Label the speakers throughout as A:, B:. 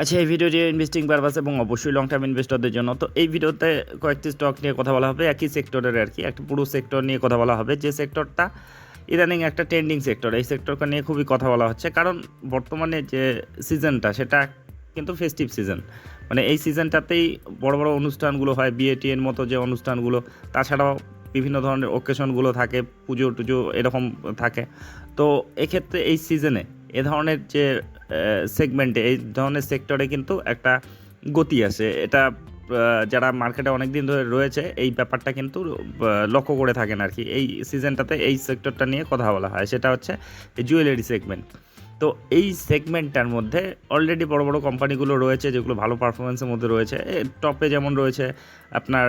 A: আচ্ছা এই ভিডিওটি ইনভেস্টিং পারপাস এবং অবশ্যই লং টার্ম ইনভেস্টরদের জন্য। তো এই ভিডিওতে কয়েকটি স্টক নিয়ে কথা বলা হবে, একই সেক্টরের আর কি, একটা পুরো সেক্টর নিয়ে কথা বলা হবে। যে সেক্টরটা ইদানিং একটা ট্রেন্ডিং সেক্টর এই সেক্টরকে নিয়ে খুবই কথা বলা হচ্ছে। কারণ বর্তমানে যে সিজনটা সেটা কিন্তু ফেস্টিভ সিজন মানে এই সিজনটাতেই বড় বড় অনুষ্ঠানগুলো হয় টিয়ের মতো যে অনুষ্ঠানগুলো, তাছাড়াও বিভিন্ন ধরনের ওকেশনগুলো থাকে পুজো টুজো এরকম থাকে। তো এক্ষেত্রে এই সিজনে এ ধরনের যে সেগমেন্টে এই ধরনের সেক্টরে কিন্তু একটা গতি আসে এটা যারা মার্কেটে অনেক দিন ধরে রয়েছে, এই ব্যাপারটা কিন্তু লক্ষ্য করে থাকেন আর কি। এই সিজনটাতে এই সেক্টরটা নিয়ে কথা বলা হয়। সেটা হচ্ছে জুয়েলারি সেগমেন্ট তো এই সেগমেন্টটার মধ্যে অলরেডি বড় বড় কোম্পানিগুলো রয়েছে, যেগুলো ভালো পারফরমেন্সের মধ্যে রয়েছে। টপে যেমন রয়েছে আপনার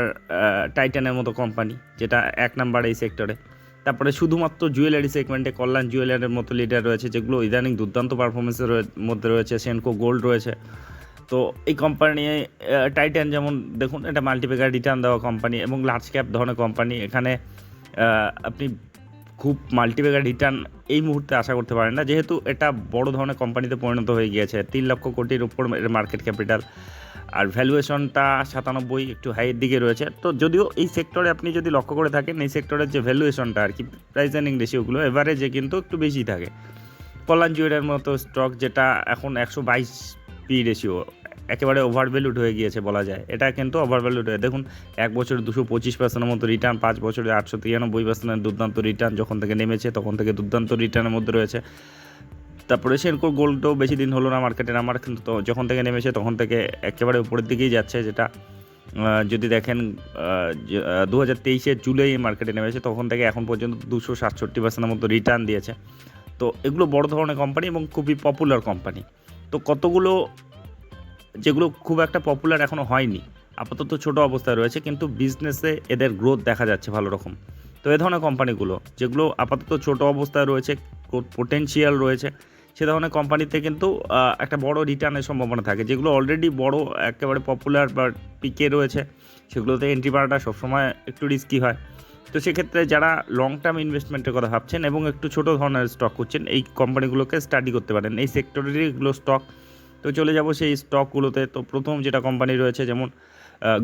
A: টাইটানের মতো কোম্পানি যেটা এক নাম্বার এই সেক্টরে তারপরে শুধুমাত্র জুয়েলারি সেগমেন্টে কল্যাণ জুয়েলারির মতো লিডার রয়েছে, যেগুলো ইদানিং দুর্দান্ত পারফরমেন্সের মধ্যে রয়েছে সেনকো গোল্ড রয়েছে। তো এই কোম্পানি টাইটান যেমন, দেখুন, এটা মাল্টিপেকার রিটার্ন দেওয়া কোম্পানি এবং লার্জ ক্যাপ ধরনের কোম্পানি এখানে আপনি খুব মাল্টিপেকার রিটার্ন এই মুহূর্তে আশা করতে পারেন না। যেহেতু এটা বড় ধরনের কোম্পানিতে পরিণত হয়ে গিয়েছে, তিন লক্ষ কোটির উপর মার্কেট ক্যাপিটাল আর ভ্যালুয়েশনটা সাতানব্বই একটু হাইয়ের দিকে রয়েছে। তো যদিও এই সেক্টরে আপনি যদি লক্ষ্য করে থাকেন, এই সেক্টরের যে ভ্যালুয়েশনটা আর কি প্রাইস আর্নিং রেশিওগুলো এভারেজে কিন্তু একটু বেশি থাকে। কল্যাণ জুয়েলের মতো স্টক যেটা এখন একশো বাইশ পি রেশিও একেবারে ওভারভ্যালুড হয়ে গিয়েছে বলা যায়। এটা কিন্তু ওভারভ্যালুড হয়ে দেখুন, এক বছর দুশো পঁচিশ পার্সেন্টের মতো রিটার্ন পাঁচ বছরে আটশো তিরানব্বই পার্সেন্টের দুর্দান্ত রিটার্ন যখন থেকে নেমেছে, তখন থেকে দুর্দান্ত রিটার্নের মধ্যে রয়েছে। তারপরে সেনকো গোল্ডও বেশি দিন হলো না মার্কেটে কিন্তু তো যখন থেকে নেমেছে তখন থেকে একেবারে উপরের দিকেই যাচ্ছে যেটা যদি দেখেন দু হাজার তেইশের জুলাই মার্কেটে নেমেছে তখন থেকে এখন পর্যন্ত দুশো সাতষট্টি পার্সেন্টের মতো রিটার্ন দিয়েছে। তো এগুলো বড় ধরনের কোম্পানি এবং খুবই পপুলার কোম্পানি তো কতগুলো, যেগুলো খুব একটা পপুলার এখনও হয়নি, আপাতত ছোট অবস্থায় রয়েছে, কিন্তু বিজনেসে এদের গ্রোথ দেখা যাচ্ছে ভালো রকম। তো এ ধরনের কোম্পানিগুলো যেগুলো আপাতত ছোট অবস্থায় রয়েছে গ্রোথ পোটেনশিয়াল রয়েছে সে ধরনের কোম্পানিতে কিন্তু একটা বড় রিটার্নের সম্ভাবনা থাকে। যেগুলো অলরেডি বড়, একেবারে পপুলার বা পিকে রয়েছে, সেগুলোতে এন্ট্রি মারাটা সবসময় একটু রিস্কি হয়। তো সেক্ষেত্রে যারা লং টার্ম ইনভেস্টমেন্টের কথা ভাবছেন এবং একটু ছোট ধরনের স্টক করছেন এই কোম্পানিগুলোকে স্টাডি করতে পারেন। এই সেক্টরেরই এগুলো স্টক তো চলে যাব সেই স্টকগুলোতে তো প্রথম যেটা কোম্পানি রয়েছে, যেমন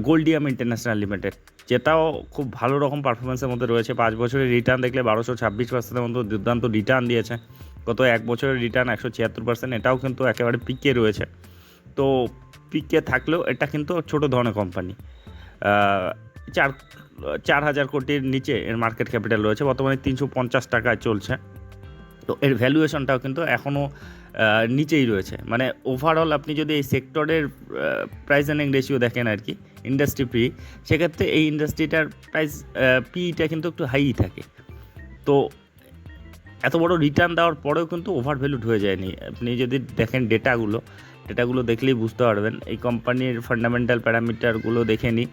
A: গোল্ডিয়াম ইন্টারন্যাশনাল লিমিটেড যেটাও খুব ভালো রকম পারফরমেন্সের মধ্যে রয়েছে। পাঁচ বছরের রিটার্ন দেখলে বারোশো ছাব্বিশ পার্সেন্টের মতো দুর্দান্ত রিটার্ন দিয়েছে। গত এক বছরের রিটার্ন একশো ছিয়াত্তর পার্সেন্ট এটাও কিন্তু একেবারে পিকে রয়েছে। তো পিকে থাকলেও এটা কিন্তু ছোট ধরনের কোম্পানি চার চার হাজার কোটির নিচে এর মার্কেট ক্যাপিটাল রয়েছে, বর্তমানে তিনশো পঞ্চাশ টাকায় চলছে। তো এর ভ্যালুয়েশনটাও কিন্তু এখনও নিচেই রয়েছে। মানে ওভারঅল আপনি যদি এই সেক্টরের প্রাইস আর্নিং রেশিও দেখেন আর কি ইন্ডাস্ট্রি পি সেক্ষেত্রে এই ইন্ডাস্ট্রিটার প্রাইস পিটা কিন্তু একটু হাই থাকে। তো এত বড় রিটার্ন দেওয়ার পরেও কিন্তু ওভার ভ্যালুড হয়ে যায়নি। আপনি যদি দেখেন ডেটাগুলো ডেটাগুলো দেখলেই বুঝতে পারবেন। এই কোম্পানির ফান্ডামেন্টাল প্যারামিটারগুলো দেখে নিই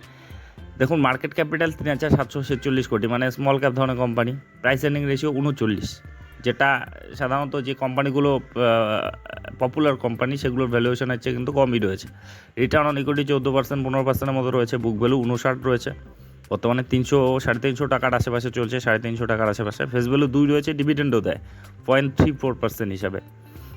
A: দেখুন মার্কেট ক্যাপিটাল তিন হাজার সাতশো ছেচল্লিশ কোটি মানে স্মল ক্যাপ ধরনের কোম্পানি প্রাইস আর্নিং রেশিও উনচল্লিশ, যেটা সাধারণত যে কোম্পানিগুলো পপুলার কোম্পানি সেগুলোর ভ্যালুয়েশন হচ্ছে কিন্তু কমই রয়েছে। রিটার্ন অন ইকুইটি চৌদ্দো পার্সেন্ট পনেরো পার্সেন্টের মতো রয়েছে বুক ভ্যালু উনষাট রয়েছে। বর্তমানে তিনশো, সাড়ে তিনশো টাকার আশেপাশে চলছে, সাড়ে তিনশো টাকার আশেপাশে। ফেস দুই রয়েছে ডিভিডেন্ডও দেয় পয়েন্ট থ্রি ফোর পার্সেন্ট হিসাবে।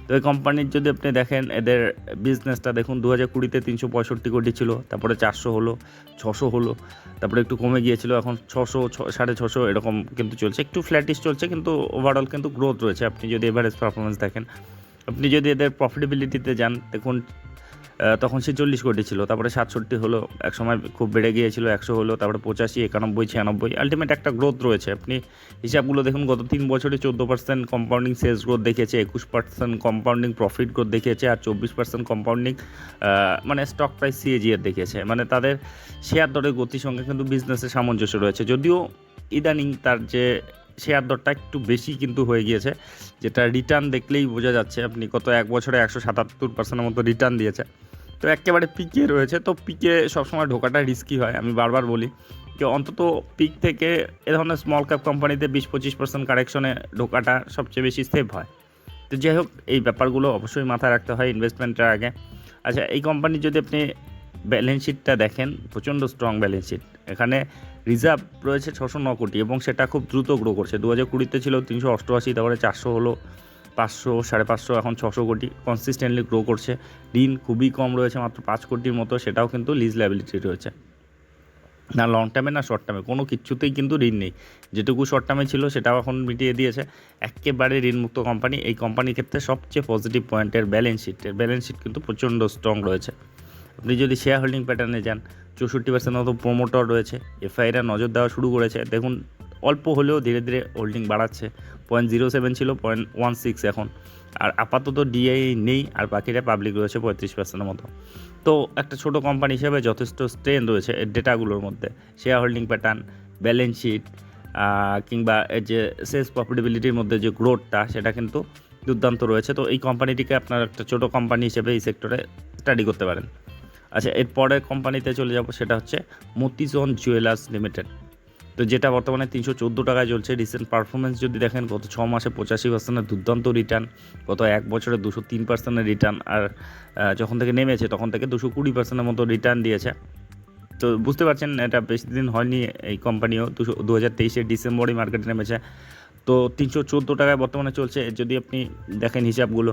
A: তো এই কোম্পানির যদি আপনি দেখেন, এদের বিজনেসটা দেখুন দু হাজার কুড়িতে তিনশো পঁয়ষট্টি কোটি ছিল, তারপরে চারশো হলো, ছশো হলো, তারপরে একটু কমে গিয়েছিল, এখন ছশো সাড়ে ছশো এরকম কিন্তু চলছে। একটু ফ্ল্যাটিশ চলছে, কিন্তু ওভারঅল কিন্তু গ্রোথ রয়েছে। আপনি যদি এভারেজ পারফরমেন্স দেখেন, আপনি যদি এদের প্রফিটেবিলিটিতে যান, দেখুন তখন সে চল্লিশ কোটি ছিল, তারপরে সাতষট্টি হলো, এক সময় খুব বেড়ে গিয়েছিল, একশো হলো, তারপরে পঁচাশি, একানব্বই, ছিয়ানব্বই। আলটিমেট একটা গ্রোথ রয়েছে। আপনি হিসাবগুলো দেখুন, গত তিন বছরে চোদ্দ পার্সেন্ট কম্পাউন্ডিং সেলস গ্রোথ দেখিয়েছে, একুশ পার্সেন্ট কম্পাউন্ডিং প্রফিট গ্রোথ দেখিয়েছে, আর চব্বিশ পার্সেন্ট কম্পাউন্ডিং মানে স্টক প্রাইস সিএজিএর দেখিয়েছে। মানে তাদের শেয়ার দরের গতির সঙ্গে কিন্তু বিজনেসের সামঞ্জস্য রয়েছে। যদিও ইদানিং তার যে শেয়ার দরটা একটু বেশি কিন্তু হয়ে গিয়েছে, যেটা রিটার্ন দেখলেই বোঝা যাচ্ছে, আপনি কত এক বছরে একশো সাতাত্তর পার্সেন্টের মতো রিটার্ন দিয়েছে। তো একেবারে পিকে রয়েছে, তো পিকে সবসময় ঢোকাটা রিস্কি হয়, আমি বারবার বলি। যে অন্তত পিক থেকে এ ধরনের স্মল ক্যাপ কোম্পানিতে বিশ পঁচিশ পার্সেন্ট কারেকশনে ঢোকাটা সবচেয়ে বেশি সেফ হয়। তো যাই হোক, এই ব্যাপারগুলো অবশ্যই মাথায় রাখতে হয় ইনভেস্টমেন্টের আগে। আচ্ছা এই কোম্পানির যদি আপনি ব্যালেন্স শিটটা দেখেন, প্রচণ্ড স্ট্রং ব্যালেন্স শিট এখানে রিজার্ভ রয়েছে ছশো ন কোটি এবং সেটা খুব দ্রুত গ্রো করছে। দু হাজার কুড়িতে ছিল তিনশো অষ্টআশি, তারপরে চারশো হলো। পাঁচশো, সাড়ে পাঁচশো, এখন ছশো কোটি কনসিস্টেন্টলি গ্রো করছে। ঋণ খুবই কম রয়েছে, মাত্র পাঁচ কোটির মতো, সেটাও কিন্তু লিজ লাইবিলিটি রয়েছে। না লং টার্মে না শর্ট টার্মে কোনো কিছুতেই কিন্তু ঋণ নেই। যেটুকু শর্ট টার্মে ছিল, সেটাও এখন মিটিয়ে দিয়েছে। একেবারে ঋণমুক্ত কোম্পানি এই কোম্পানির ক্ষেত্রে সবচেয়ে পজিটিভ পয়েন্টের ব্যালেন্স শিটের ব্যালেন্স শিট কিন্তু প্রচণ্ড স্ট্রং রয়েছে। আপনি যদি শেয়ার হোল্ডিং প্যাটার্নে যান, চৌষট্টি পার্সেন্ট মতো প্রোমোটর রয়েছে এফআইরা নজর দেওয়া শুরু করেছে। দেখুন অল্প হলেও ধীরে ধীরে হোল্ডিং বাড়াচ্ছে। পয়েন্ট জিরো সেভেন ছিল পয়েন্ট ওয়ান সিক্স এখন। আর আপাতত ডিআই নেই, আর বাকিটা পাবলিক রয়েছে পঁয়ত্রিশ পার্সেন্টের মতো। তো একটা ছোট কোম্পানি হিসেবে যথেষ্ট স্ট্রেন রয়েছে ডেটাগুলোর মধ্যে। Share holding pattern balance sheet কিংবা এর যে সেলস প্রফিটেবিলিটির মধ্যে যে গ্রোথটা সেটা কিন্তু দুর্দান্ত রয়েছে। তো এই কোম্পানিটিকে আপনার একটা ছোট কোম্পানি হিসেবে এই সেক্টরে স্টাডি করতে পারেন। আচ্ছা এরপরে কোম্পানিতে চলে যাব, সেটা হচ্ছে মতিজন জুয়েলার্স লিমিটেড তো যেটা বর্তমানে তিনশো চোদ্দ টাকায় চলছে রিসেন্ট পারফরমেন্স যদি দেখেন, গত ছ মাসে পঁচাশি পার্সেন্টের দুর্দান্ত রিটার্ন গত এক বছরে দুশো তিন পার্সেন্টের রিটার্ন আর যখন থেকে নেমেছে তখন থেকে দুশো কুড়ি পার্সেন্টের মতো রিটার্ন দিয়েছে। তো বুঝতে পারছেন, এটা বেশি দিন হয়নি এই কোম্পানিও দুশো দু হাজার তেইশের ডিসেম্বরই মার্কেটে নেমেছে। তো তিনশো চোদ্দ টাকায় বর্তমানে চলছে, যদি আপনি দেখেন হিসাবগুলো।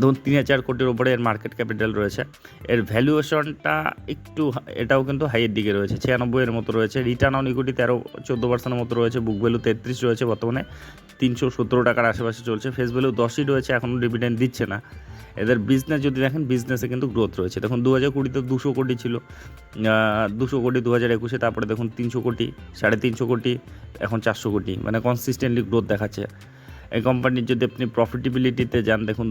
A: ধরুন তিন হাজার কোটির ওপরে এর মার্কেট ক্যাপিটাল রয়েছে। এর ভ্যালুয়েশনটা একটু এটাও কিন্তু হাইয়ের দিকে রয়েছে। ছিয়ানব্বইয়ের মতো রয়েছে। রিটার্ন অন ইকুইটি তেরো, চোদ্দ পার্সেন্টের মতো রয়েছে। বুক ভ্যালু তেত্রিশ রয়েছে বর্তমানে। তিনশো সতেরো টাকার আশেপাশে চলছে। ফেস ভ্যালু দশই রয়েছে, এখনও ডিভিডেন্ড দিচ্ছে না। এদের বিজনেস যদি দেখেন বিজনেসে কিন্তু গ্রোথ রয়েছে। দেখুন দু হাজার কুড়িতে দুশো কোটি ছিল। দুশো কোটি দু হাজার একুশে, তারপরে দেখুন তিনশো কোটি, সাড়ে তিনশো কোটি, এখন চারশো কোটি। মানে কনসিস্টেন্টলি গ্রোথ দেখাচ্ছে। এই কোম্পানির যদি আপনি প্রফিটেবিলিটিতে যান, দেখুন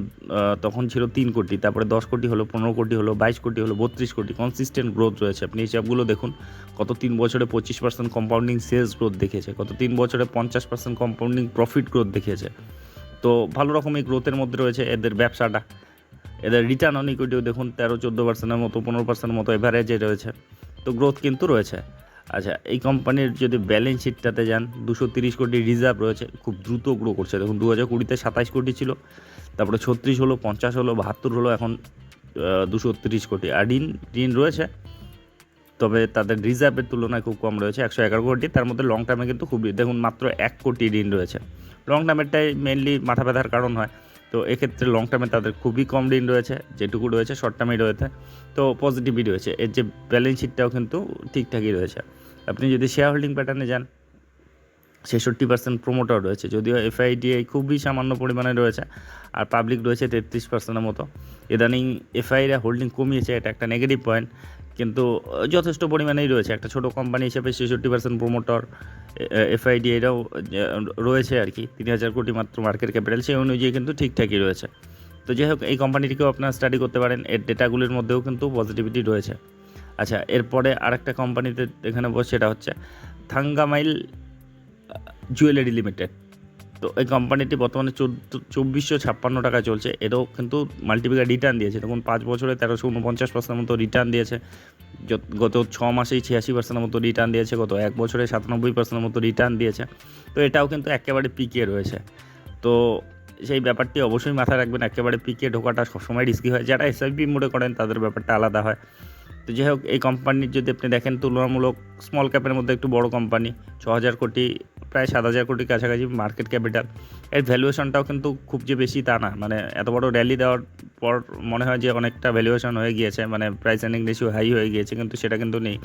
A: তখন ছিল তিন কোটি, তারপরে দশ কোটি হলো, পনেরো কোটি হলো, বাইশ কোটি হলো, বত্রিশ কোটি কনসিস্টেন্ট গ্রোথ রয়েছে। আপনি হিসাবগুলো দেখুন, কত তিন বছরে পঁচিশ পার্সেন্ট কম্পাউন্ডিং সেলস গ্রোথ দেখিয়েছে, কত তিন বছরে পঞ্চাশ পার্সেন্ট কম্পাউন্ডিং প্রফিট গ্রোথ দেখিয়েছে। তো ভালো রকমই গ্রোথের মধ্যে রয়েছে এদের ব্যবসাটা। এদের রিটার্ন অন ইকুইটিও দেখুন, তেরো, চোদ্দ পার্সেন্টের মতো, পনেরো পার্সেন্টের মতো এভারেজে রয়েছে। তো গ্রোথ কিন্তু রয়েছে। আচ্ছা এই কোম্পানির যদি ব্যালেন্স শিটটাতে যান, দুশো তিরিশ কোটি রিজার্ভ রয়েছে, খুব দ্রুত গ্রো করছে। দেখুন দু হাজার কুড়িতে সাতাশ কোটি ছিল, তারপরে ছত্রিশ হলো, পঞ্চাশ হলো, বাহাত্তর হলো, এখন দুশো তিরিশ কোটি। আর ঋণ ঋণ রয়েছে, তবে তাদের রিজার্ভের তুলনায় খুব কম রয়েছে, একশো এগারো কোটি। তার মধ্যে লং টার্মে কিন্তু খুবই দেখুন, মাত্র এক কোটি ঋণ রয়েছে। লং টার্মেরটাই মেনলি মাথা ব্যথার কারণ হয়। তো এক্ষেত্রে লং টার্মে তাদের খুবই কম ঋণ রয়েছে, যেটুকু রয়েছে শর্ট টার্মেই রয়েছে। তো পজিটিভই রয়েছে। এর যে ব্যালেন্স শিটটাও কিন্তু ঠিকঠাকই রয়েছে। আপনি যদি শেয়ার হোল্ডিং প্যাটার্নে যান, ছেষট্টি পার্সেন্ট প্রোমোটার রয়েছে। যদিও এফআইডিআই খুবই সামান্য পরিমাণে রয়েছে, আর পাবলিক রয়েছে তেত্রিশ পার্সেন্টের মতো। ইদানিং এফআইরা হোল্ডিং কমিয়েছে, এটা একটা নেগেটিভ পয়েন্ট কিন্তু যথেষ্ট পরিমাণেই রয়েছে। একটা ছোট কোম্পানি হিসেবে ছেষট্টি পার্সেন্ট প্রোমোটর এফআইডি এরাও রয়েছে আর কি। তিন হাজার কোটি মাত্র মার্কেট ক্যাপিটাল সেই অনুযায়ী কিন্তু ঠিকঠাকই রয়েছে। তো যাই হোক, এই কোম্পানিটিকেও আপনারা স্টাডি করতে পারেন। এর ডেটাগুলির মধ্যেও কিন্তু পজিটিভিটি রয়েছে। আচ্ছা এরপরে আরেকটা কোম্পানিতে এখানে বসে, সেটা হচ্ছে থাঙ্গামাইল জুয়েলারি লিমিটেড তো এই কোম্পানিটি বর্তমানে চব্বিশশো ছাপ্পান্ন টাকা চলছে। এটাও কিন্তু মাল্টিপিকার রিটার্ন দিয়েছে। দেখুন, পাঁচ বছরে তেরোশো উনপঞ্চাশ পার্সেন্টের মতো রিটার্ন দিয়েছে। গত ছ মাসেই ছিয়াশি পার্সেন্টের মতো রিটার্ন দিয়েছে। গত এক বছরে সাতানব্বই পার্সেন্টের মতো রিটার্ন দিয়েছে। তো এটাও কিন্তু একেবারে পিকে রয়েছে। তো সেই ব্যাপারটি অবশ্যই মাথায় রাখবেন। একেবারে পিকে ঢোকাটা সবসময় রিস্কি হয়। যারা এসআইপি মোডে করেন, তাদের ব্যাপারটা আলাদা হয়। তো যাই হোক, এই কোম্পানির যদি আপনি দেখেন, তুলনামূলক স্মল ক্যাপের মধ্যে একটু বড় কোম্পানি ছ হাজার কোটি প্রায় সাত হাজার কোটির কাছাকাছি মার্কেট ক্যাপিটাল এর ভ্যালুয়েশনটাও কিন্তু খুব যে বেশি তা না। মানে এত বড় র্যালি দেওয়ার পর মনে হয় যে অনেকটা ভ্যালুয়েশন হয়ে গিয়েছে। মানে প্রাইস এর্নিং রেশিও হাই হয়ে গিয়েছে, কিন্তু সেটা কিন্তু নেই।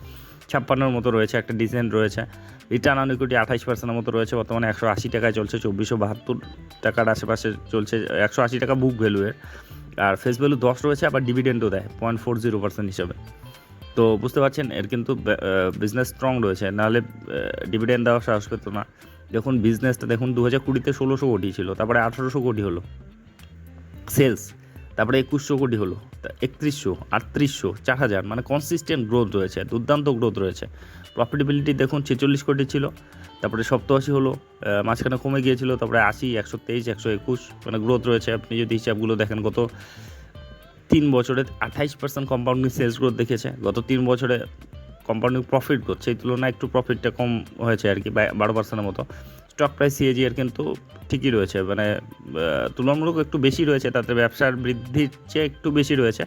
A: ছাপ্পান্নর মতো রয়েছে, একটা ডিসেন্ট রয়েছে। রিটার্ন অন ইকুইটি আঠাশ পার্সেন্টের মতো রয়েছে। বর্তমানে একশো আশি টাকায় চলছে, চব্বিশশো বাহাত্তর টাকার আশেপাশে চলছে, একশো আশি টাকা বুক ভ্যালুয়ের আর ফেস ভ্যালু দশ রয়েছে, আবার ডিভিডেন্ডও দেয় পয়েন্ট ফোর জিরো পার্সেন্ট হিসাবে। তো বুঝতে পারছেন, এর কিন্তু বিজনেস স্ট্রং রয়েছে। নাহলে ডিভিডেন্ড দেওয়া সাহস পেত না। দেখুন বিজনেসটা দেখুন দু হাজার কুড়িতে ষোলোশো কোটি ছিল, তারপরে আঠারোশো কোটি হলো। সেলস তারপরে একুশশো কোটি হলো একত্রিশশো, আটত্রিশশো চার হাজার মানে কনসিস্টেন্ট গ্রোথ রয়েছে, দুর্দান্ত গ্রোথ রয়েছে। প্রফিটেবিলিটি দেখুন, ছেচল্লিশ কোটি ছিল, তারপরে সপ্তআশি হলো মাঝখানে কমে গিয়েছিল, তারপরে আশি, একশো তেইশ, একশো একুশ মানে গ্রোথ রয়েছে। আপনি যদি হিসাবগুলো দেখেন, গত তিন বছরে আঠাইশ পার্সেন্ট কম্পাউন্ডিং সেলস গ্রোথ দেখেছে। গত তিন বছরে কম্পাউন্ডিং প্রফিট গ্রোথ সেই তুলনায় একটু প্রফিটটা কম হয়েছে আর কি বারো পার্সেন্টের মতো। স্টক প্রাইস সিএজি এর কিন্তু ঠিকই রয়েছে মানে তুলনামূলক একটু বেশি রয়েছে, তাতে ব্যবসার বৃদ্ধির চেয়ে একটু বেশি রয়েছে।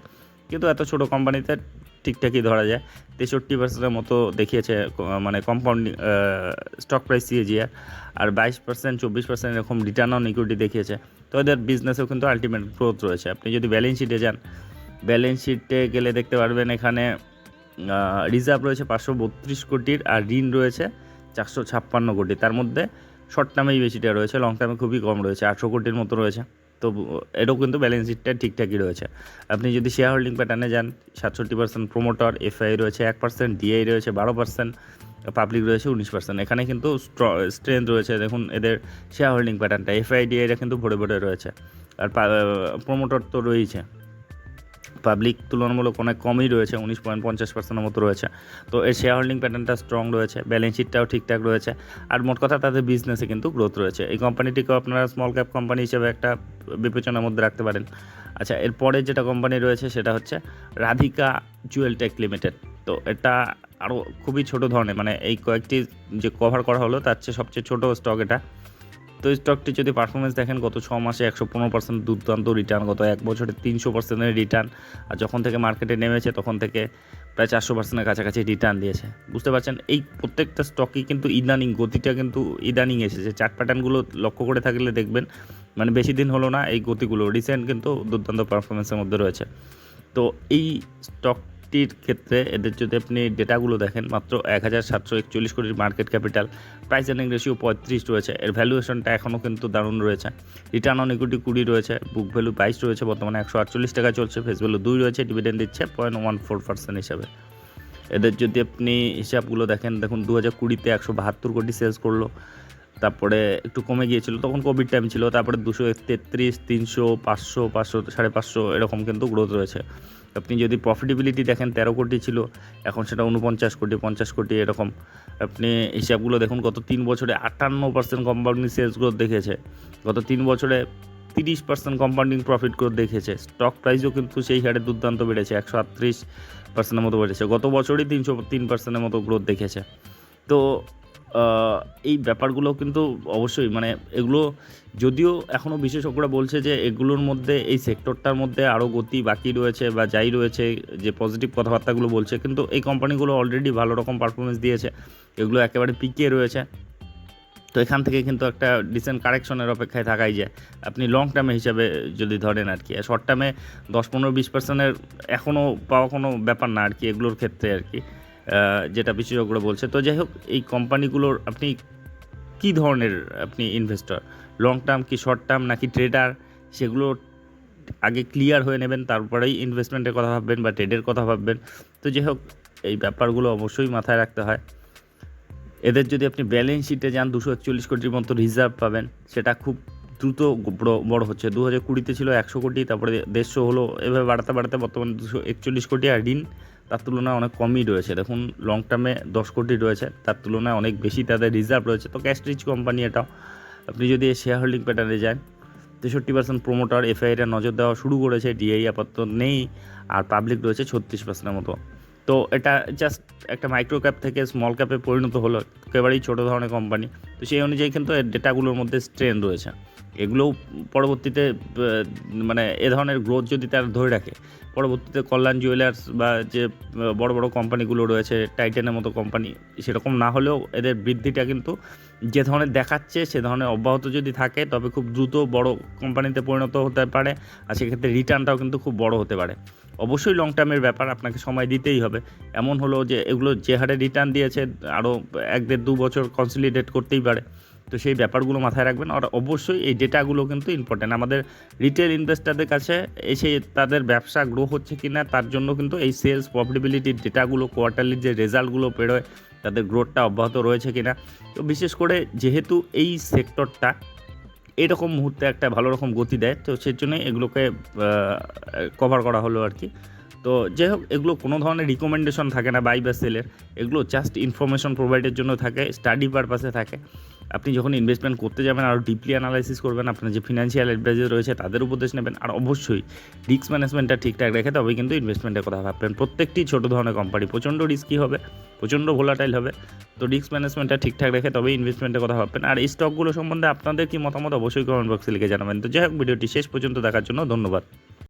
A: কিন্তু এত ছোট কোম্পানিতে ঠিকঠাকই ধরা যায়। তেষট্টি পার্সেন্টের মতো দেখিয়েছে মানে কম্পাউন্ড স্টক প্রাইস সিএজিআর আর বাইশ পার্সেন্ট চব্বিশ পার্সেন্ট এরকম রিটার্ন অন ইকুইটি দেখিয়েছে। তো এদের বিজনেসেও কিন্তু আলটিমেট গ্রোথ রয়েছে। আপনি যদি ব্যালেন্স শিটে যান ব্যালেন্স শিটে গেলে দেখতে পারবেন এখানে রিজার্ভ রয়েছে পাঁচশো বত্রিশ কোটির আর ঋণ রয়েছে চারশো ছাপ্পান্ন কোটি। তার মধ্যে শর্ট টার্মেই বেশিটা রয়েছে লং টার্মে খুবই কম রয়েছে আটশো কোটির মতো রয়েছে। তো এটাও কিন্তু ব্যালেন্স শিটটা ঠিকঠাকই রয়েছে। আপনি যদি শেয়ার হোল্ডিং প্যাটার্নে যান, সাতষট্টি পার্সেন্ট প্রোমোটর এফআই রয়েছে এক পার্সেন্ট ডিআই রয়েছে বারো পার্সেন্ট পাবলিক রয়েছে উনিশ পার্সেন্ট এখানে কিন্তু স্ট্রেংথ রয়েছে। দেখুন, এদের শেয়ার হোল্ডিং প্যাটার্নটা এফআই ডিআইটা কিন্তু ভরে ভরে রয়েছে। আর প্রোমোটার তো রয়েছে পাবলিক তুলনামূলক অনেক কমই রয়েছে, উনিশ পয়েন্ট পঞ্চাশ পার্সেন্টের মতো রয়েছে। তো এর শেয়ার হোল্ডিং প্যাটার্নটা স্ট্রং রয়েছে ব্যালেন্স শিটটাও ঠিকঠাক রয়েছে। আর মোট কথা তাদের বিজনেসে কিন্তু গ্রোথ রয়েছে। এই কোম্পানিটিকেও আপনারা স্মল ক্যাপ কোম্পানি হিসেবে একটা বিবেচনার মধ্যে রাখতে পারেন। আচ্ছা এরপরে যেটা কোম্পানি রয়েছে সেটা হচ্ছে রাধিকা জুয়েল টেক লিমিটেড তো এটা আরও খুবই ছোট ধরনের মানে এই কয়েকটি যে কভার করা হলো, তার চেয়ে সবচেয়ে ছোটো স্টক এটা। তো এই স্টকটি যদি পারফরমেন্স দেখেন, গত ছ মাসে একশো পনেরো পার্সেন্ট দুর্দান্ত রিটার্ন গত এক বছরে তিনশো পার্সেন্টের রিটার্ন আর যখন থেকে মার্কেটে নেমেছে, তখন থেকে প্রায় চারশো পার্সেন্টের কাছাকাছি রিটার্ন দিয়েছে। বুঝতে পারছেন? এই প্রত্যেকটা স্টকই কিন্তু ইদানিং, গতিটা কিন্তু ইদানিং এসেছে। চার্ট প্যাটার্নগুলো লক্ষ্য করে থাকলে দেখবেন মানে বেশি দিন হলো না এই গতিগুলো। রিসেন্ট কিন্তু দুর্দান্ত পারফরমেন্সের মধ্যে রয়েছে। তো এই স্টকটির ক্ষেত্রে এদের যদি আপনি ডেটাগুলো দেখেন, মাত্র এক হাজার সাতশো একচল্লিশ কোটির market capital price earning ratio পঁয়ত্রিশ রয়েছে। এর ভ্যালুয়েশনটা এখনও কিন্তু দারুণ রয়েছে। রিটার্ন অন ইকুইটি কুড়ি রয়েছে বুক ভ্যালু বাইশ রয়েছে, বর্তমানে একশো আটচল্লিশ টাকা চলছে ফেস ভ্যালু দুই রয়েছে ডিভিডেন্ড দিচ্ছে পয়েন্ট ওয়ান ফোর পার্সেন্ট হিসাবে। এদের যদি আপনি হিসাবগুলো দেখেন, দেখুন দু হাজার কুড়িতে একশো বাহাত্তর কোটি সেলস করল, তারপরে একটু কমে গিয়েছিল, তখন কোভিড টাইম ছিল, তারপরে দুশো তেত্রিশ, তিনশো, পাঁচশো পাঁচশো, সাড়ে পাঁচশো এরকম কিন্তু গ্রোথ রয়েছে। আপনি যদি প্রফিটেবিলিটি দেখেন, তেরো কোটি ছিল, এখন সেটা উনপঞ্চাশ কোটি, পঞ্চাশ কোটি এরকম। আপনি হিসাবগুলো দেখুন, গত তিন বছরে আটান্ন পার্সেন্ট কম্পাউন্ডিং সেলস গ্রোথ দেখেছে গত তিন বছরে তিরিশ পার্সেন্ট কম্পাউন্ডিং প্রফিট গ্রোথ দেখেছে স্টক প্রাইসও কিন্তু সেই হারে দুর্দান্ত বেড়েছে, একশো আটত্রিশ পার্সেন্টের মতো বেড়েছে। গত বছরই তিনশো তিন পার্সেন্টের মতো গ্রোথ দেখেছে তো এই ব্যাপারগুলো কিন্তু অবশ্যই মানে এগুলো যদিও এখনও বিশেষজ্ঞরা বলছে যে এগুলোর মধ্যে, এই সেক্টরটার মধ্যে আরও গতি বাকি রয়েছে বা যাই রয়েছে, যে পজিটিভ কথাবার্তাগুলো বলছে, কিন্তু এই কোম্পানিগুলো অলরেডি ভালো রকম পারফরমেন্স দিয়েছে, এগুলো একেবারে পিকে রয়েছে। তো এখান থেকে কিন্তু একটা ডিসেন্ট কারেকশনের অপেক্ষায় থাকাই যায়। আপনি লং টার্মে হিসাবে যদি ধরেন আর কি শর্ট টার্মে দশ, পনেরো, বিশ পার্সেন্টের এখনও পাওয়া কোনো ব্যাপার না আর কি, এগুলোর ক্ষেত্রে আর কি। যেটা বিশেষজ্ঞরা বলছে। তো যাই হোক, এই কোম্পানিগুলোর আপনি কী ধরনের আপনি ইনভেস্টর লং টার্ম কি শর্ট টার্ম নাকি ট্রেডার সেগুলো আগে ক্লিয়ার হয়ে নেবেন, তারপরেই ইনভেস্টমেন্টের কথা ভাববেন বা ট্রেডের কথা ভাববেন। তো যাই হোক, এই ব্যাপারগুলো অবশ্যই মাথায় রাখতে হয়। এদের যদি আপনি ব্যালেন্স শিটে যান, দুশো একচল্লিশ কোটির মতো রিজার্ভ পাবেন। সেটা খুব দ্রুত বড় বড় হচ্ছে। দু হাজার কুড়িতে ছিল একশো কোটি, তারপরে দেড়শো হলো। এভাবে বাড়াতে বাড়াতে বর্তমানে দুশো একচল্লিশ কোটি আর ঋণ তার তুলনায় অনেক কমই রয়েছে। দেখুন লং টার্মে দশ কোটি রয়েছে, তার তুলনায় অনেক বেশি তাদের রিজার্ভ রয়েছে। তো ক্যাশ রিচ কোম্পানি এটাও। আপনি যদি শেয়ার হোল্ডিং প্যাটার্নে যান, তেষট্টি পার্সেন্ট প্রোমোটার এফআইআর নজর দেওয়া শুরু করেছে ডিআই আপাতত নেই, আর পাবলিক রয়েছে ছত্রিশ পার্সেন্টের মতো। তো এটা জাস্ট একটা মাইক্রো ক্যাপ থেকে স্মল ক্যাপে পরিণত হলো, একেবারেই ছোটো ধরনের কোম্পানি তো সেই অনুযায়ী কিন্তু এর ডেটাগুলোর মধ্যে স্ট্রেন রয়েছে। এগুলোও পরবর্তীতে মানে এ ধরনের গ্রোথ যদি তারা ধরে রাখে, পরবর্তীতে কল্যাণ জুয়েলার্স বা যে বড় বড় কোম্পানিগুলো রয়েছে টাইটেনের মতো কোম্পানি সেরকম না হলেও এদের বৃদ্ধিটা কিন্তু যে ধরনের দেখাচ্ছে, সে ধরনের অব্যাহত যদি থাকে, তবে খুব দ্রুত বড় কোম্পানিতে পরিণত হতে পারে আর সেক্ষেত্রে রিটার্নটাও কিন্তু খুব বড় হতে পারে। অবশ্যই লং টার্মের ব্যাপার আপনাকে সময় দিতেই হবে। এমন হলো যে এগুলো যে হারে রিটার্ন দিয়েছে আরও এক দেড় দু বছর কনসলিডেট করতেই পারে। তো সেই ব্যাপারগুলো মাথায় রাখবেন। আর অবশ্যই এই ডেটাগুলো কিন্তু ইম্পর্টেন্ট আমাদের রিটেল ইনভেস্টারদের কাছে এসে তাদের ব্যবসা গ্রো হচ্ছে কি না তার জন্য কিন্তু এই সেলস প্রফিটেবিলিটির ডেটাগুলো কোয়ার্টারলির যে রেজাল্টগুলো বেরোয় তাদের গ্রোথটা অব্যাহত রয়েছে কি না তো বিশেষ করে যেহেতু এই সেক্টরটা এরকম মুহূর্তে একটা ভালো রকম গতি দেয়, তো সেই জন্যই এগুলোকে কভার করা হলো আর কি। তো যাই হোক, এগুলো কোনো ধরনের রিকমেন্ডেশন থাকে না বাই বা সেলের এগুলো জাস্ট ইনফরমেশন প্রোভাইডের জন্য থাকে স্টাডি পারপাসে থাকে। আপনি যখন ইনভেস্টমেন্ট করতে যাবেন আরও ডিপলি অ্যানালাইসিস করবেন, আপনার যে ফিনান্সিয়াল অ্যাডভাইজার রয়েছে, তাদের উপদেশ নেবেন, আর অবশ্যই রিস্ক ম্যানেজমেন্টটা ঠিকঠাক রেখে তবেই কিন্তু ইনভেস্টমেন্টের কথা ভাববেন। প্রত্যেকটি ছোটো ধরনের কোম্পানি প্রচণ্ড রিস্কি হবে, প্রচণ্ড ভোলাটাইল হবে, তো রিস্ক ম্যানেজমেন্টটা ঠিকঠাক রেখে তবেই ইনভেস্টমেন্টের কথা ভাববেন। আর এই স্টকগুলো সম্বন্ধে আপনাদের কি মতামত অবশ্যই কমেন্ট বক্সে লিখে জানাবেন। তো যাই হোক, ভিডিওটি শেষ পর্যন্ত দেখার জন্য ধন্যবাদ।